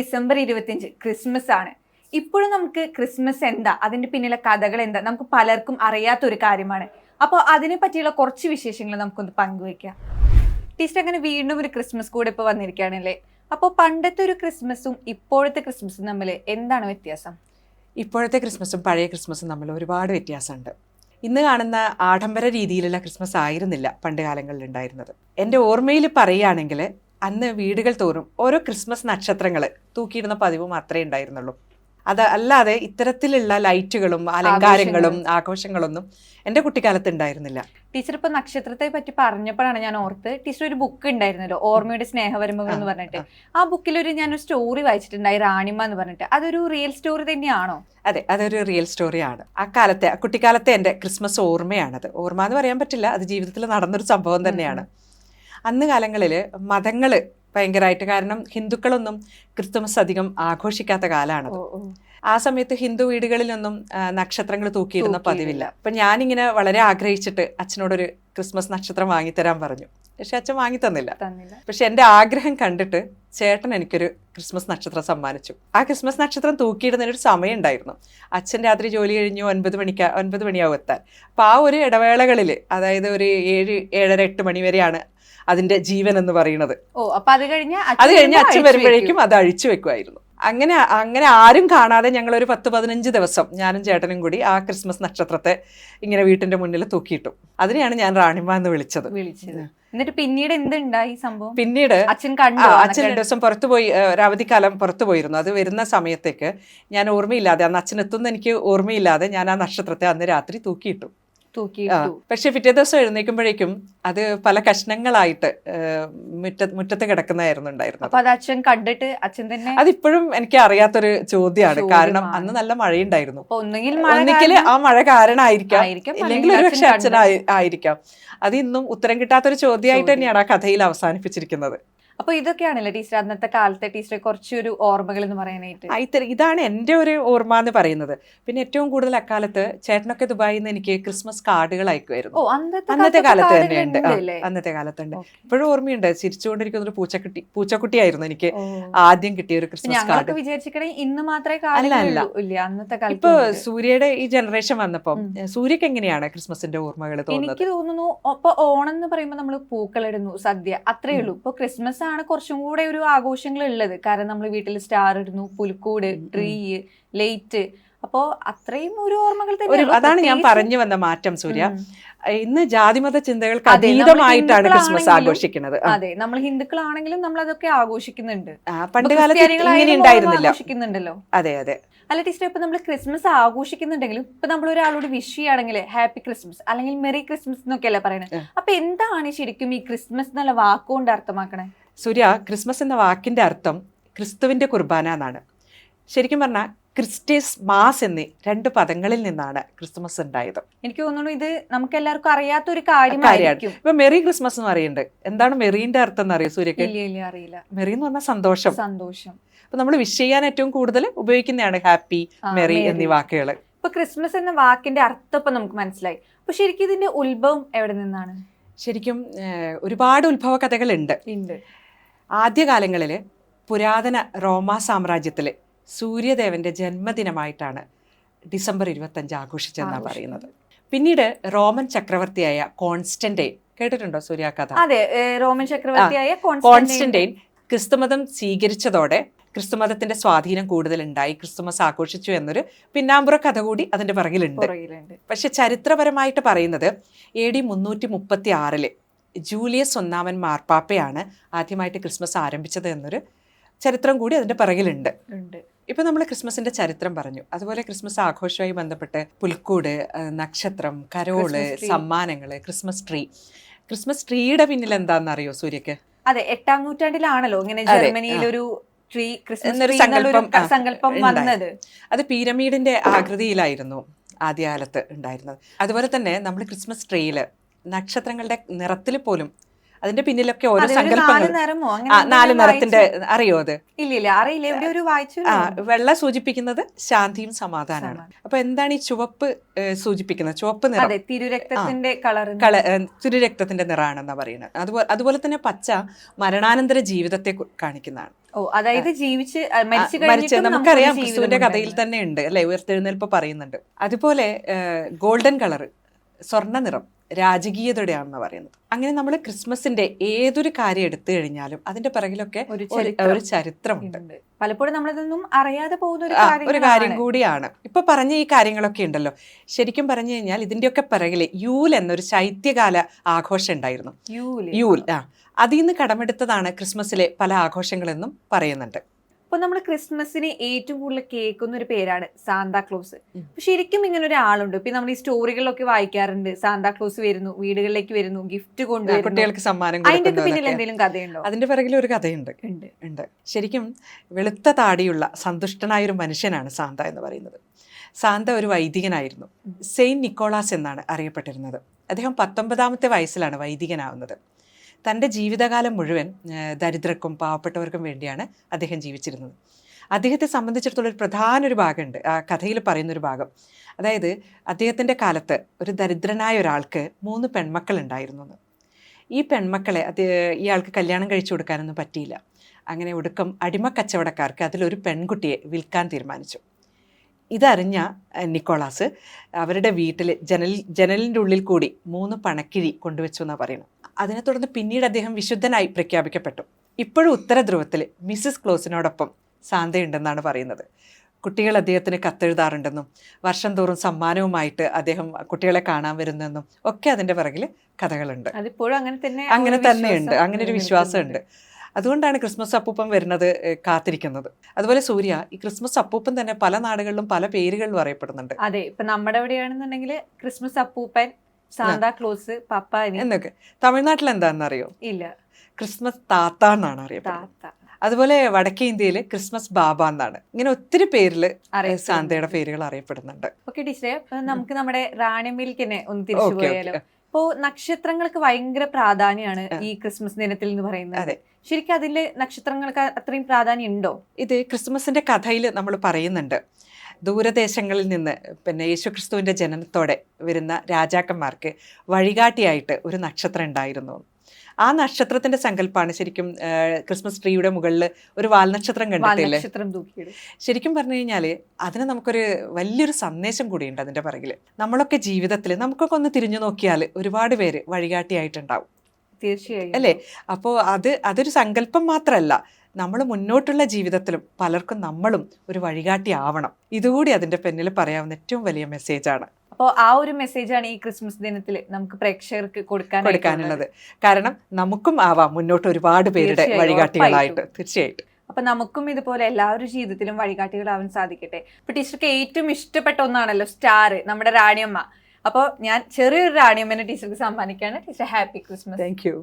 December ഇരുപത്തിയഞ്ച് Christmas ആണ് ഇപ്പോഴും നമുക്ക് ക്രിസ്മസ് എന്താ? അതിന്റെ പിന്നിലെ കഥകൾ എന്താ? നമുക്ക് പലർക്കും അറിയാത്ത ഒരു കാര്യമാണ്. അപ്പോൾ അതിനെ പറ്റിയുള്ള കുറച്ച് വിശേഷങ്ങൾ നമുക്കൊന്ന് പങ്കുവയ്ക്കാം. ടീച്ചർ അങ്ങനെ വീണ്ടും ഒരു ക്രിസ്മസ് കൂടെ ഇപ്പോൾ വന്നിരിക്കുകയാണല്ലേ? അപ്പോൾ പണ്ടത്തെ ഒരു ക്രിസ്മസും ഇപ്പോഴത്തെ ക്രിസ്മസും തമ്മിൽ എന്താണ് വ്യത്യാസം? ഇപ്പോഴത്തെ ക്രിസ്മസും പഴയ ക്രിസ്മസും തമ്മിൽ ഒരുപാട് വ്യത്യാസമുണ്ട്. ഇന്ന് കാണുന്ന ആഡംബര രീതിയിലുള്ള ക്രിസ്മസ് ആയിരുന്നില്ല പണ്ട് കാലങ്ങളിൽ ഉണ്ടായിരുന്നത്. എന്റെ ഓർമ്മയിൽ പറയുകയാണെങ്കിൽ അന്ന് വീടുകൾ തോറും ഓരോ ക്രിസ്മസ് നക്ഷത്രങ്ങൾ തൂക്കിയിടുന്ന പതിവ് മാത്രമേ ഉണ്ടായിരുന്നുള്ളൂ. അത് അല്ലാതെ ഇത്തരത്തിലുള്ള ലൈറ്റുകളും അലങ്കാരങ്ങളും ആഘോഷങ്ങളൊന്നും എന്റെ കുട്ടിക്കാലത്ത് ഉണ്ടായിരുന്നില്ല. ടീച്ചർ ഇപ്പൊ നക്ഷത്രത്തെ പറ്റി പറഞ്ഞപ്പോഴാണ് ഞാൻ ഓർത്ത് ടീച്ചർ ഒരു ബുക്ക് ഉണ്ടായിരുന്നല്ലോ ഓർമ്മയുടെ സ്നേഹപരമകൾ എന്ന് പറഞ്ഞിട്ട്. ആ. ബുക്കിൽ ഒരു ഞാൻ ഒരു സ്റ്റോറി വായിച്ചിട്ടുണ്ടായി റാണിമ എന്ന് പറഞ്ഞിട്ട്. അതൊരു റിയൽ സ്റ്റോറി തന്നെയാണോ? അതെ അതൊരു റിയൽ സ്റ്റോറിയാണ് ആ കാലത്തെ കുട്ടിക്കാലത്തെ എന്റെ ക്രിസ്മസ് ഓർമ്മയാണത്. ഓർമ്മ എന്ന് പറയാൻ പറ്റില്ല അത് ജീവിതത്തിൽ നടന്നൊരു സംഭവം തന്നെയാണ്. അന്ന് കാലങ്ങളിൽ മതങ്ങൾ ഭയങ്കരമായിട്ട് കാരണം ഹിന്ദുക്കളൊന്നും ക്രിസ്തുമസ് അധികം ആഘോഷിക്കാത്ത കാലമാണത് ഓ. ആ സമയത്ത് ഹിന്ദു വീടുകളിലൊന്നും നക്ഷത്രങ്ങൾ തൂക്കിയിരുന്ന. പതിവില്ല അപ്പം ഞാനിങ്ങനെ വളരെ ആഗ്രഹിച്ചിട്ട് അച്ഛനോടൊരു ക്രിസ്മസ് നക്ഷത്രം വാങ്ങിത്തരാൻ പറഞ്ഞു പക്ഷെ അച്ഛൻ വാങ്ങി തന്നില്ല. പക്ഷെ എന്റെ ആഗ്രഹം കണ്ടിട്ട് ചേട്ടൻ എനിക്കൊരു ക്രിസ്മസ് നക്ഷത്രം സമ്മാനിച്ചു. ആ ക്രിസ്മസ് നക്ഷത്രം തൂക്കിയിടുന്നതിനൊരു സമയം ഉണ്ടായിരുന്നു. അച്ഛൻ രാത്രി ജോലി കഴിഞ്ഞു ഒൻപത് മണിക്ക് ഒൻപത് മണിയാവും എത്താൻ. അപ്പോൾ ആ ഒരു ഇടവേളകളിൽ അതായത് ഒരു ഏഴ് ഏഴര എട്ട് മണി വരെയാണ് അതിന്റെ ജീവൻ എന്ന് പറയുന്നത്. ഓ അപ്പൊ അത് കഴിഞ്ഞ് അത് കഴിഞ്ഞ് അച്ഛൻ വരുമ്പോഴേക്കും അത് അഴിച്ചു വെക്കുമായിരുന്നു. അങ്ങനെ അങ്ങനെ ആരും കാണാതെ ഞങ്ങൾ ഒരു പത്ത് പതിനഞ്ച് ദിവസം ഞാനും ചേട്ടനും കൂടി ആ ക്രിസ്മസ് നക്ഷത്രത്തെ ഇങ്ങനെ വീട്ടിന്റെ മുന്നിൽ തൂക്കിയിട്ടു. അതിനെയാണ് ഞാൻ റാണിമ എന്ന് വിളിച്ചത്. വിളിച്ചത്. എന്നിട്ട് പിന്നീട് എന്തുണ്ടായി സംഭവം? പിന്നീട് അച്ഛൻ കണ്ടു? അച്ഛൻ രണ്ടു ദിവസം പുറത്തു പോയി അവധിക്കാലം പുറത്തു പോയിരുന്നു. അത് വരുന്ന സമയത്തേക്ക് ഞാൻ ഓർമ്മയില്ലാതെ അന്ന് അച്ഛൻ എത്തുന്ന എനിക്ക് ഓർമ്മയില്ലാതെ ഞാൻ ആ നക്ഷത്രത്തെ അന്ന് രാത്രി തൂക്കിയിട്ടു. പക്ഷെ പിറ്റേ ദിവസം എഴുന്നേക്കുമ്പോഴേക്കും അത് പല കഷ്ണങ്ങളായിട്ട് മുറ്റ മുറ്റത്ത് കിടക്കുന്നതായിരുന്നു ഉണ്ടായിരുന്നത്. അച്ഛൻ കണ്ടിട്ട് അച്ഛൻ തന്നെ അതിപ്പോഴും എനിക്ക് അറിയാത്തൊരു ചോദ്യമാണ്. കാരണം അന്ന് നല്ല മഴയുണ്ടായിരുന്നു. ഒന്നെങ്കിൽ ആ മഴ കാരണമായിരിക്കാം. ഇല്ലെങ്കിൽ ഒരുപക്ഷെ അച്ഛൻ ആയിരിക്കാം. അത് ഇന്നും ഉത്തരം കിട്ടാത്തൊരു ചോദ്യമായിട്ട് ചോദ്യം. തന്നെയാണ് ആ കഥയിൽ അവസാനിപ്പിച്ചിരിക്കുന്നത്. അപ്പൊ ഇതൊക്കെയാണല്ലേ ടീച്ചർ അന്നത്തെ കാലത്തെ ടീച്ചറെ കുറച്ചൊരു ഓർമ്മകൾ എന്ന് പറയാനായിട്ട് ഐ ഇതാണ് എന്റെ ഒരു ഓർമ്മ എന്ന് പറയുന്നത്. പിന്നെ ഏറ്റവും കൂടുതൽ അക്കാലത്ത് ചേട്ടനൊക്കെ ദുബായിൽ നിന്ന് എനിക്ക് ക്രിസ്മസ് കാർഡുകൾ അയക്കുമായിരുന്നു. അന്നത്തെ കാലത്ത് തന്നെയുണ്ട്. അന്നത്തെ കാലത്തുണ്ട്. ഇപ്പോഴും ഓർമ്മയുണ്ട് ചിരിച്ചുകൊണ്ടിരിക്കുന്ന ഒരു പൂച്ചക്കുട്ടി പൂച്ചക്കുട്ടിയായിരുന്നു എനിക്ക് ആദ്യം കിട്ടിയ ഒരു ക്രിസ്മസ് കാർഡ്. വിചാരിച്ചിക്കണേ ഇന്ന് മാത്രമേ അല്ല, അന്നത്തെ കാലത്ത് ഇപ്പൊ സൂര്യയുടെ ഈ ജനറേഷൻ വന്നപ്പോ സൂര്യക്ക് എങ്ങനെയാണ് ക്രിസ്മസിന്റെ ഓർമ്മകൾ തോന്നുന്നത്? എനിക്ക് തോന്നുന്നു ഇപ്പൊ ഓണം എന്ന് പറയുമ്പോൾ നമ്മൾ പൂക്കളിടുന്നു സദ്യ അത്രേ ഉള്ളൂ. ഇപ്പൊ ക്രിസ്മസ് ആണ് കുറച്ചും കൂടെ ഒരു ആഘോഷങ്ങൾ ഉള്ളത് കാരണം നമ്മൾ വീട്ടിൽ സ്റ്റാർ ഇടുന്നു പുൽക്കൂട്. Tree light. അപ്പോ അത്രയും ഒരു ഓർമ്മകൾ തന്നെ അതാണ് ഞാൻ പറഞ്ഞു വന്ന മാറ്റം സൂര്യ. ഇന്ന് ജാതിമത ചിന്തകൾക്ക് അതെ, അതീതമായിട്ടാണ് ക്രിസ്മസ് ആഘോഷിക്കുന്നത്. അതെ നമ്മൾ ഹിന്ദുക്കളാണെങ്കിലും നമ്മൾ അതൊക്കെ ആഘോഷിക്കുന്നുണ്ട്. പണ്ട് കാലത്ത് ആഘോഷിക്കുന്നുണ്ടല്ലോ. അതെ അതെ. അല്ല ടീച്ചർ ഇപ്പൊ നമ്മൾ ക്രിസ്മസ് ആഘോഷിക്കുന്നുണ്ടെങ്കിലും ഇപ്പൊ നമ്മൾ ഒരാളോട് വിഷ് ചെയ്യുകയാണെങ്കിൽ ഹാപ്പി ക്രിസ്മസ് അല്ലെങ്കിൽ മെറി ക്രിസ്മസ് എന്നൊക്കെയല്ലേ പറയുന്നത്. അപ്പൊ എന്താണ് ശരിക്കും ഈ ക്രിസ്മസ് എന്നുള്ള വാക്കുകൊണ്ട് അർത്ഥമാക്കണേ? സൂര്യ ക്രിസ്മസ് എന്ന വാക്കിന്റെ അർത്ഥം ക്രിസ്തുവിന്റെ കുർബാന എന്നാണ്. ശരിക്കും പറഞ്ഞാൽ ക്രിസ്റ്റീസ് മാസ് എന്നീ രണ്ട് പദങ്ങളിൽ നിന്നാണ് ക്രിസ്മസ് ഉണ്ടായത്. എനിക്ക് തോന്നുന്നു ഇത് നമുക്ക് എല്ലാവർക്കും അറിയാത്ത ഒരു കാര്യമാണ്. ഇപ്പൊ മെറി ക്രിസ്മസ് എന്ന് പറയുന്നുണ്ട്. എന്താണ് മെറീന്റെ അർത്ഥം എന്ന് അറിയാം സൂര്യക്ക്? അറിയില്ല. മെറി എന്ന് പറഞ്ഞാൽ സന്തോഷം. സന്തോഷം. അപ്പൊ നമ്മൾ വിഷ് ചെയ്യാൻ ഏറ്റവും കൂടുതൽ ഉപയോഗിക്കുന്നതാണ് ഹാപ്പി മെറി എന്നീ വാക്കുകൾ ഇപ്പൊ ക്രിസ്മസ് എന്ന വാക്കിന്റെ അർത്ഥം ഇപ്പൊ നമുക്ക് മനസ്സിലായി. അപ്പൊ ശരിക്കും ഇതിന്റെ ഉത്ഭവം എവിടെ നിന്നാണ്? ശരിക്കും ഒരുപാട് ഉത്ഭവ കഥകളുണ്ട്. ഉണ്ട്. ആദ്യകാലങ്ങളിൽ പുരാതന റോമാ സാമ്രാജ്യത്തിലെ സൂര്യദേവന്റെ ജന്മദിനമായിട്ടാണ് ഡിസംബർ ഇരുപത്തഞ്ച് ആഘോഷിച്ചെന്നാണ്. പറയുന്നത്. പിന്നീട് റോമൻ ചക്രവർത്തിയായ കോൺസ്റ്റന്റൈൻ കേട്ടിട്ടുണ്ടോ സൂര്യാ കഥ? അതെ റോമൻ ചക്രവർത്തിയായ കോൺസ്റ്റന്റൈൻ ക്രിസ്തുമതം സ്വീകരിച്ചതോടെ ക്രിസ്തുമതത്തിന്റെ സ്വാധീനം കൂടുതലുണ്ടായി. ക്രിസ്തുമസ് ആഘോഷിച്ചു എന്നൊരു പിന്നാമ്പുറ കഥ കൂടി അതിന്റെ പിറകിലുണ്ട്. പക്ഷെ ചരിത്രപരമായിട്ട് പറയുന്നത് എ ഡി മുന്നൂറ്റി മുപ്പത്തി ആറിൽ ജൂലിയസ് ഒന്നാമൻ മാർപ്പാപ്പയാണ് ആദ്യമായിട്ട് ക്രിസ്മസ് ആരംഭിച്ചത് എന്നൊരു ചരിത്രം കൂടി അതിന്റെ പിറകിലുണ്ട്. ഇപ്പൊ നമ്മൾ ക്രിസ്മസിന്റെ ചരിത്രം പറഞ്ഞു. അതുപോലെ ക്രിസ്മസ് ആഘോഷവുമായി ബന്ധപ്പെട്ട് പുൽക്കൂട് നക്ഷത്രം കരോൾ. സമ്മാനങ്ങൾ ക്രിസ്മസ് ട്രീ. ക്രിസ്മസ് ട്രീയുടെ പിന്നിൽ എന്താണെന്നറിയോ സൂര്യക്ക്? അതെ എട്ടാം നൂറ്റാണ്ടിലാണല്ലോ ഇങ്ങനെ ജർമ്മനിയിലൊരു ജർമ്മനിയിൽ ഒരു ട്രീ ക്രിസ്മസ് സങ്കല്പം. വന്നത്. അത് പിരമിഡിന്റെ ആകൃതിയിലായിരുന്നു ആദ്യകാലത്ത് ഉണ്ടായിരുന്നത്. അതുപോലെ തന്നെ നമ്മൾ ക്രിസ്മസ് ട്രീയിൽ നക്ഷത്രങ്ങളുടെ നിറത്തിൽ പോലും അതിന്റെ പിന്നിലൊക്കെ ഓരോ സങ്കല്പങ്ങൾ. നാല് നിറത്തിന്റെ അറിയോ അത്? ഇല്ല അറിയില്ല. ആ വെള്ള സൂചിപ്പിക്കുന്നത് ശാന്തിയും സമാധാനമാണ്. സമാധാനം. അപ്പൊ എന്താണ് ഈ ചുവപ്പ് സൂചിപ്പിക്കുന്നത്? ചുവപ്പ് നിറം. തിരുരക്തത്തിന്റെ കളർ തിരുരക്തത്തിന്റെ നിറമാണെന്നാ പറയുന്നത്. അതുപോലെ അതുപോലെ തന്നെ പച്ച മരണാനന്തര ജീവിതത്തെ കാണിക്കുന്നതാണ്. ഓ അതായത് ജീവിച്ച് മരിച്ചു നമുക്കറിയാം ക്രിസ്തുവിന്റെ കഥയിൽ തന്നെ ഉണ്ട് അല്ലെ? ഉയർത്തെഴുന്നേൽപ്പ് പറയുന്നുണ്ട്. അതുപോലെ ഗോൾഡൻ കളർ സ്വർണ നിറം രാജകീയതയുടെയാണെന്ന് പറയുന്നത്. അങ്ങനെ നമ്മൾ ക്രിസ്മസിന്റെ ഏതൊരു കാര്യം എടുത്തു കഴിഞ്ഞാലും അതിന്റെ പിറകിലൊക്കെ ഒരു ചരിത്രമുണ്ട്. പലപ്പോഴും നമ്മളിതൊന്നും അറിയാതെ പോകുന്ന ഒരു കാര്യം കൂടിയാണ്. ഇപ്പൊ പറഞ്ഞ ഈ കാര്യങ്ങളൊക്കെ ഉണ്ടല്ലോ. ശരിക്കും പറഞ്ഞു കഴിഞ്ഞാൽ ഇതിന്റെയൊക്കെ പിറകിൽ യൂൽ എന്നൊരു ശൈത്യകാല ആഘോഷം ഉണ്ടായിരുന്നു. യൂൽ യൂൽ ആ. അതിൽ നിന്ന് കടമെടുത്തതാണ് ക്രിസ്മസിലെ പല ആഘോഷങ്ങളെന്നും പറയുന്നുണ്ട്. ഇപ്പൊ നമ്മൾ ക്രിസ്മസിന് ഏറ്റവും കൂടുതൽ കേൾക്കുന്ന ഒരു പേരാണ് സാന്താക്ലോസ് ക്ലോസ്. അപ്പൊ ശരിക്കും ഇങ്ങനെ ഒരാളുണ്ട്. ഇപ്പൊ നമ്മൾ ഈ സ്റ്റോറികളിലൊക്കെ വായിക്കാറുണ്ട്. സാന്താക്ലോസ് വരുന്നു വീടുകളിലേക്ക് വരുന്നു ഗിഫ്റ്റ് കൊണ്ട് കൊണ്ടുവരുന്നു. കുട്ടികൾക്ക് സമ്മാനം അതിന്റെ പിന്നിൽ എന്തെങ്കിലും കഥയുണ്ടോ? അതിന്റെ പിറകിൽ ഒരു കഥയുണ്ട്. ഉണ്ട്. ശരിക്കും വെളുത്ത താടിയുള്ള സന്തുഷ്ടനായ ഒരു മനുഷ്യനാണ് സാന്ത എന്ന് പറയുന്നത്. സാന്ത ഒരു വൈദികനായിരുന്നു. സെയിന്റ് നിക്കോളാസ് എന്നാണ് അറിയപ്പെട്ടിരുന്നത്. അദ്ദേഹം പത്തൊമ്പതാമത്തെ വയസ്സിലാണ് വൈദികനാവുന്നത്. തന്റെ ജീവിതകാലം മുഴുവൻ ദരിദ്രർക്കും പാവപ്പെട്ടവർക്കും വേണ്ടിയാണ് അദ്ദേഹം ജീവിച്ചിരുന്നത്. അദ്ദേഹത്തെ സംബന്ധിച്ചിടത്തോളം ഒരു പ്രധാന ഒരു ഭാഗമുണ്ട്. ആ കഥയിൽ പറയുന്നൊരു ഭാഗം. അതായത് അദ്ദേഹത്തിന്റെ കാലത്ത് ഒരു ദരിദ്രനായ ഒരാൾക്ക് മൂന്ന് പെൺമക്കളുണ്ടായിരുന്നു. എന്ന്. ഈ പെൺമക്കളെ അത് ഇയാൾക്ക് കല്യാണം കഴിച്ചു കൊടുക്കാനൊന്നും പറ്റിയില്ല. അങ്ങനെ ഒടുക്കം അടിമ കച്ചവടക്കാർക്ക് അതിലൊരു പെൺകുട്ടിയെ വിൽക്കാൻ തീരുമാനിച്ചു. ഇതറിഞ്ഞ നിക്കോളാസ് അവരുടെ വീട്ടിൽ ജനൽ ജനലിന്റെ ഉള്ളിൽ കൂടി മൂന്ന് പണക്കിഴി കൊണ്ടുവച്ചു എന്നാണ് പറയുന്നത്. അതിനെ തുടർന്ന് പിന്നീട് അദ്ദേഹം വിശുദ്ധനായി പ്രഖ്യാപിക്കപ്പെട്ടു. ഇപ്പോഴും ഉത്തര ധ്രുവത്തിൽ മിസ്സിസ് ക്ലോസിനോടൊപ്പം സാന്തയുണ്ടെന്നാണ് പറയുന്നത്. കുട്ടികൾ അദ്ദേഹത്തിന് കത്തെഴുതാറുണ്ടെന്നും വർഷം തോറും സമ്മാനവുമായിട്ട് അദ്ദേഹം കുട്ടികളെ കാണാൻ വരുന്നെന്നും ഒക്കെ അതിന്റെ പിറകിൽ കഥകളുണ്ട്. അതിപ്പോഴും അങ്ങനെ തന്നെ അങ്ങനെ തന്നെയുണ്ട് അങ്ങനെ ഒരു വിശ്വാസമുണ്ട്. അതുകൊണ്ടാണ് ക്രിസ്മസ് അപ്പൂപ്പൻ വരുന്നത് കാത്തിരിക്കുന്നത്. അതുപോലെ സൂര്യ ഈ ക്രിസ്മസ് അപ്പൂപ്പൻ തന്നെ പല നാടുകളിലും പല പേരുകളിലും അറിയപ്പെടുന്നുണ്ട്. അതെ ഇപ്പൊ നമ്മുടെ എവിടെയാണെന്നുണ്ടെങ്കിൽ ക്രിസ്മസ് അപ്പൂപ്പൻ സാന്താ പപ്പ എന്നൊക്കെ. തമിഴ്നാട്ടിൽ എന്താണെന്നറിയോ ഇല്ല. ക്രിസ്മസ് താത്ത. എന്നാണ് അറിയപ്പെടുന്നത് അതുപോലെ വടക്കേ ഇന്ത്യയിൽ ക്രിസ്മസ് ബാബ എന്നാണ് ഇങ്ങനെ ഒത്തിരി പേരിൽ. സാന്തയുടെ പേരുകൾ അറിയപ്പെടുന്നുണ്ട്. ഓക്കെ ടീച്ചറെ നമുക്ക് നമ്മുടെ റാണി മിൽക്കിനെ ഒന്ന് തിരിച്ചു പോയാലോ? ഇപ്പോ നക്ഷത്രങ്ങൾക്ക് ഭയങ്കര പ്രാധാന്യമാണ് ഈ ക്രിസ്മസ് ദിനത്തിൽ എന്ന് പറയുന്നത്. അതെ. ശരിക്കും അതിൽ നക്ഷത്രങ്ങൾക്ക് അത്രയും പ്രാധാന്യം ഉണ്ടോ? ഇത് ക്രിസ്മസിന്റെ കഥയിൽ നമ്മൾ പറയുന്നുണ്ട്. ദൂരദേശങ്ങളിൽ നിന്ന് പിന്നെ യേശുക്രിസ്തുവിന്റെ ജനനത്തോടെ വരുന്ന രാജാക്കന്മാർക്ക് വഴികാട്ടിയായിട്ട് ഒരു നക്ഷത്രം ഉണ്ടായിരുന്നു. ആ നക്ഷത്രത്തിന്റെ സങ്കല്പമാണ് ശരിക്കും ക്രിസ്മസ് ട്രീയുടെ മുകളിൽ ഒരു വാൽനക്ഷത്രം കണ്ടിട്ടില്ലേ? ശരിക്കും പറഞ്ഞു കഴിഞ്ഞാൽ അതിന് നമുക്കൊരു വലിയൊരു സന്ദേശം കൂടിയുണ്ട് അതിന്റെ പിറകിൽ നമ്മളൊക്കെ ജീവിതത്തിൽ നമുക്കൊക്കെ ഒന്ന് തിരിഞ്ഞു നോക്കിയാൽ ഒരുപാട് പേര് വഴികാട്ടിയായിട്ടുണ്ടാവും. തീർച്ചയായും. അല്ലേ? അപ്പോൾ അത് അതൊരു സങ്കല്പം മാത്രമല്ല. നമ്മൾ മുന്നോട്ടുള്ള ജീവിതത്തിലും പലർക്കും നമ്മളും ഒരു വഴികാട്ടി ആവണം. ഇതുകൂടി അതിന്റെ പിന്നിൽ പറയാവുന്ന ഏറ്റവും വലിയ മെസ്സേജാണ് അപ്പോൾ ആ ഒരു മെസ്സേജാണ് ഈ ക്രിസ്മസ് ദിനത്തിൽ നമുക്ക് പ്രേക്ഷകർക്ക് കൊടുക്കാൻ കൊടുക്കാനുള്ളത്. കാരണം നമുക്കും ആവാം മുന്നോട്ട് ഒരുപാട് പേരുടെ വഴികാട്ടികളായിട്ട്. തീർച്ചയായിട്ടും. അപ്പൊ നമുക്കും ഇതുപോലെ എല്ലാവരും ജീവിതത്തിലും വഴികാട്ടികളാവാൻ സാധിക്കട്ടെ. ഇപ്പൊ ടീച്ചർക്ക് ഏറ്റവും ഇഷ്ടപ്പെട്ട ഒന്നാണല്ലോ സ്റ്റാർ നമ്മുടെ റാണിയമ്മ. അപ്പോൾ ഞാൻ ചെറിയൊരു റാണിയമ്മനെ ടീച്ചർക്ക് സമ്മാനിക്കാണ് teacher happy Christmas. Thank you.